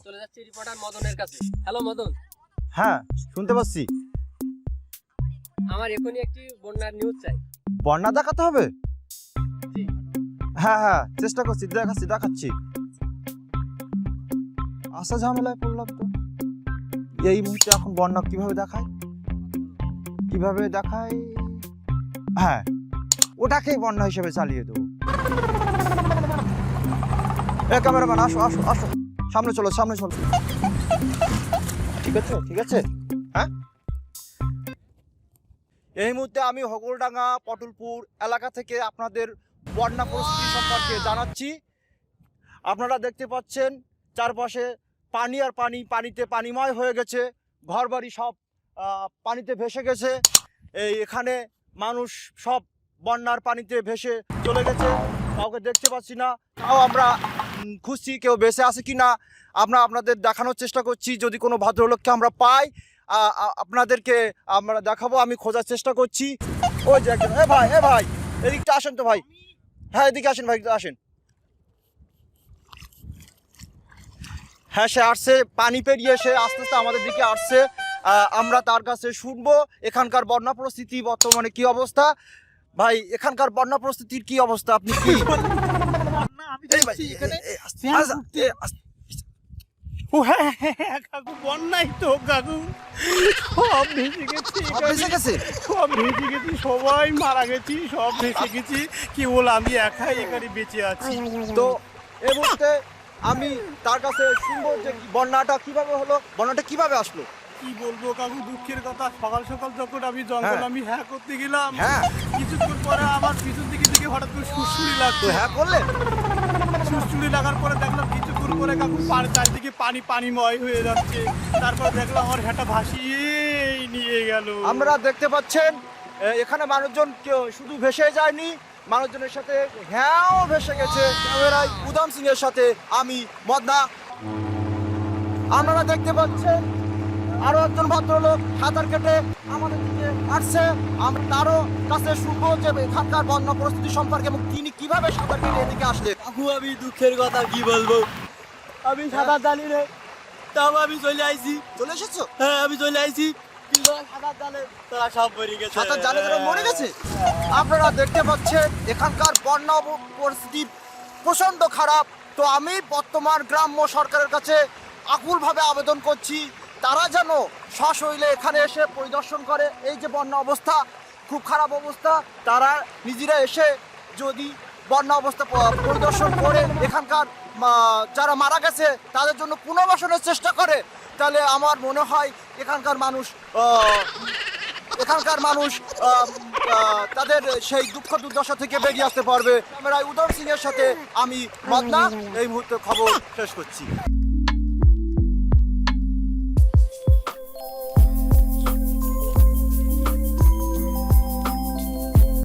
চলে যাচ্ছি রিপোর্টার মদনের কাছে। হ্যালো মদন। হ্যাঁ শুনতে পাচ্ছি। আমার এখনই একটি বন্যার নিউজ চাই। বন্যা দেখাতে হবে? হ্যাঁ হ্যাঁ চেষ্টা করছি দেখাচ্ছি দেখাচ্ছি। আসা ঝামেলায় পড়লাম তো। এই মুহূর্তে এখন বন্যা কীভাবে দেখায়? কীভাবে দেখায়? হ্যাঁ ওটাকেই বন্যা হিসেবে চালিয়ে দেবো। ক্যামেরাম্যান আসো আসো আসো। সামনে চলো সামনে চলো। ঠিক আছে ঠিক আছে। হ্যাঁ? এই মুহূর্তে আমি হগলডাঙ্গা, পটলপুর এলাকা থেকে আপনাদের বন্যা পরিস্থিতি সম্পর্কে জানাচ্ছি। আপনারা দেখতে পাচ্ছেন, চারপাশে পানি আর পানি, পানিতে পানিময় হয়ে গেছে। ঘরবাড়ি সব পানিতে ভেসে গেছে। এই এখানে মানুষ সব বন্যার পানিতে ভেসে চলে গেছে। কাউকে দেখতে পাচ্ছি না। তাও আমরা খুঁজছি কেউ বেঁচে আছে কি না আমরা আপনাদের দেখানোর চেষ্টা করছি। যদি কোনো ভদ্রলোককে আমরা পাই আপনাদেরকে আমরা দেখাবো, আমি খোঁজার চেষ্টা করছি। ওই যে একজন, এ ভাই এ ভাই, এদিকটা আসেন তো ভাই। হ্যাঁ এদিকে আসেন ভাই আসেন। হ্যাঁ সে আসছে, পানি পেরিয়ে সে আস্তে আস্তে আমাদের দিকে আসছে। আমরা তার কাছে শুনব, এখানকার বন্যা পরিস্থিতি, বর্তমানে কি অবস্থা? ভাই, এখানকার বন্যা পরিস্থিতির কি অবস্থা? আপনি কি? আমি দেখছি এখানে। এ- এ- আস্তে- পেঁয়াজ আস্তে- উঠতে। এ- আস্তে- ও হ্যাঁ হ্যাঁ, হ্যাঁ, কাকু বন্যাই তো কাকু। সব ভেসে গেছি ভেসে গেছে? সব ভেসে গেছি সবাই মারা গেছি সব ভেসে গেছি। কেবল আমি একাই এখানে বেঁচে আছি। তো এই মুহূর্তে আমি তার কাছে শুনব যে বন্যাটা কীভাবে হলো বন্যাটা কীভাবে আসলো? কি বলব কাকু দুঃখের কথা। সকাল সকাল যখন আমি জঙ্গল হ্যাঁ। আমি হ্যাঁ করতে গেলাম। হ্যাঁ। কিছুক্ষণ পরে আমার পিছন দিকে দিকে হঠাৎ করে সুরসুরি তো লাগছে হ্যাঁ করলেন সুরসুরি লাগার পরে দেখলাম কিছু দূর করে কাকু চারদিকে পানি পানিময় হয়ে যাচ্ছে। তারপর দেখলাম আমার হেঁটা ভাসিয়ে নিয়ে গেল। আমরা দেখতে পাচ্ছেন এখানে মানুষজন কেউ শুধু ভেসে যায়নি, মানুষজনের সাথে হ্যাঁও ভেসে গেছে। ক্যামেরায় উদাম সিং এর সাথে আমি, মদনা। আপনারা দেখতে পাচ্ছেন আরও একজন ভদ্রলোক সাঁতার কেটে আমাদের দিকে আসছে। আমরা তারও কাছে শুনব যে এখানকার বন্যা পরিস্থিতি সম্পর্কে এবং তিনি কীভাবে সাঁতার কেটে এদিকে আসলেন। কাকু আমি দুঃখের কথা কি বলব? আমি সাঁতার জানি রে। তাও আমি চলে আইছি। চলে এসেছ? হ্যাঁ আমি চলে আইছি। আপনারা দেখতে পাচ্ছেন এখানকার বন্যা পরিস্থিতি প্রচণ্ড খারাপ। তো আমি বর্তমান গ্রাম্য সরকারের কাছে আকুলভাবে আবেদন করছি তারা যেন সশৈলে এখানে এসে পরিদর্শন করে। এই যে বন্যা অবস্থা, খুব খারাপ অবস্থা। তারা নিজেরা এসে যদি বন্যা অবস্থা পরিদর্শন করে, এখানকার যারা মারা গেছে, তাদের জন্য পুনর্বাসনের চেষ্টা করে, তাহলে আমার মনে হয় এখানকার মানুষ এখানকার মানুষ তাদের সেই দুঃখ দুর্দশা থেকে বেরিয়ে আসতে পারবে। ক্যামেরায় উদম সিং এর সাথে আমি মদনা। এই মুহূর্তে খবর শেষ করছি।